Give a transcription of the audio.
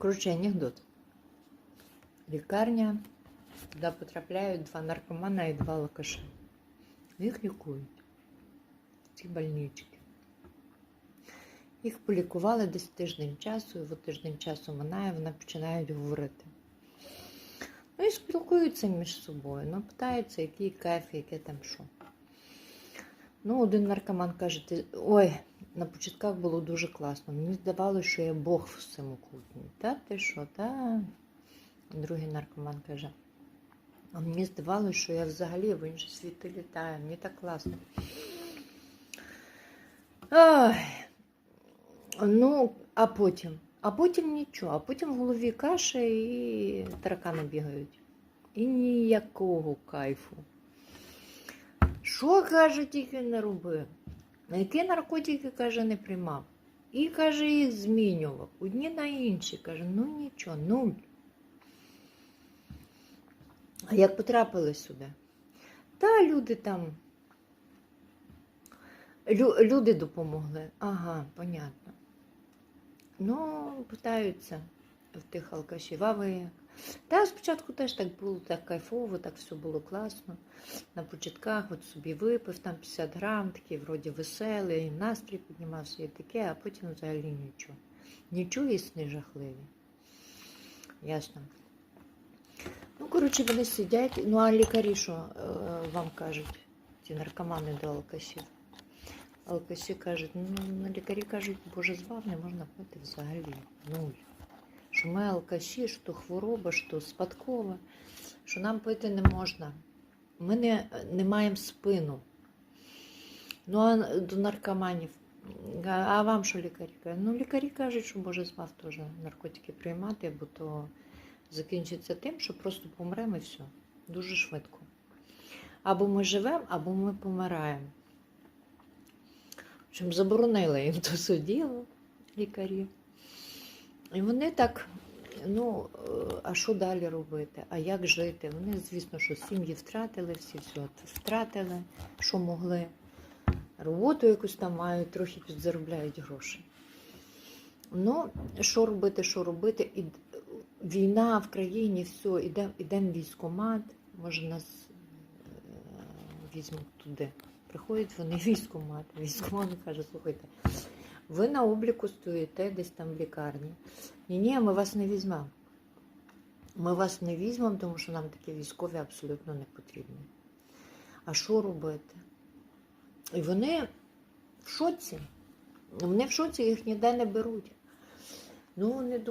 Коротше, анекдот. Лікарня, куди потрапляють два наркомана і два алкаша. Їх лікують. Ці больнички. Їх полікували десь тиждень часу, і от тиждень часу минає, вони починають говорити. Ну і спілкуються між собою, ну, питаються, який кайф, яке там що. Ну, один наркоман каже, ти... ой, на початках було дуже класно. Мені здавалося, що я Бог в цьому кутні. Та ти що, та? Другий наркоман каже. А мені здавалося, що я взагалі в інші світи літаю. Мені так класно. Ой. Ну, а потім. А потім нічого. А потім в голові каша і таракани бігають. І ніякого кайфу. Що, каже, тільки не робив? Які наркотики, каже, не приймав. І, каже, їх змінював. Одні на інші. Каже, ну нічого, нуль. А як потрапили сюди? Та люди там. Лю, люди допомогли. Ага, понятно. Ну, питаються в тих алкашів, а ви? Та спочатку теж так було так кайфово, так все було класно. На початках от собі випив там 50 грам, такий вроді веселий, настрій піднімався і таке, а потім взагалі нічого. Нічого і сни. Ясно. Ну, коротше, вони сидять. Ну, а лікарі що е, вам кажуть, ті наркомани до алкашів? Алкаші кажуть, ну, лікарі кажуть, боже, з вами можна пити взагалі. Нуль. Що ми алкаші, що хвороба, що спадкова, що нам пити не можна. Ми не, не маємо спину. Ну, а до наркоманів. А вам що лікарі кажуть? Ну, лікарі кажуть, що Боже з вас теж наркотики приймати, бо то закінчиться тим, що просто помремо і все. Дуже швидко. Або ми живемо, або ми помираємо. Чим заборонили їм то суділо лікарі. І вони так, ну, е, а що далі робити? А як жити? Вони, звісно, що сім'ї втратили, всі все втратили, що могли. Роботу якусь там мають, трохи підзаробляють гроші. Ну, що робити, що робити? І війна в країні, все, ідем в військкомат, може нас е, візьмуть туди. Приходять вони в військкомат. Військкомат каже, слухайте, ви на обліку стоїте десь там в лікарні. Ні, ні, ми вас не візьмемо. Ми вас не візьмемо, тому що нам такі військові абсолютно не потрібні. А що робити? І вони в шоці. Вони в шоці їх ніде не беруть. Ну, не думають.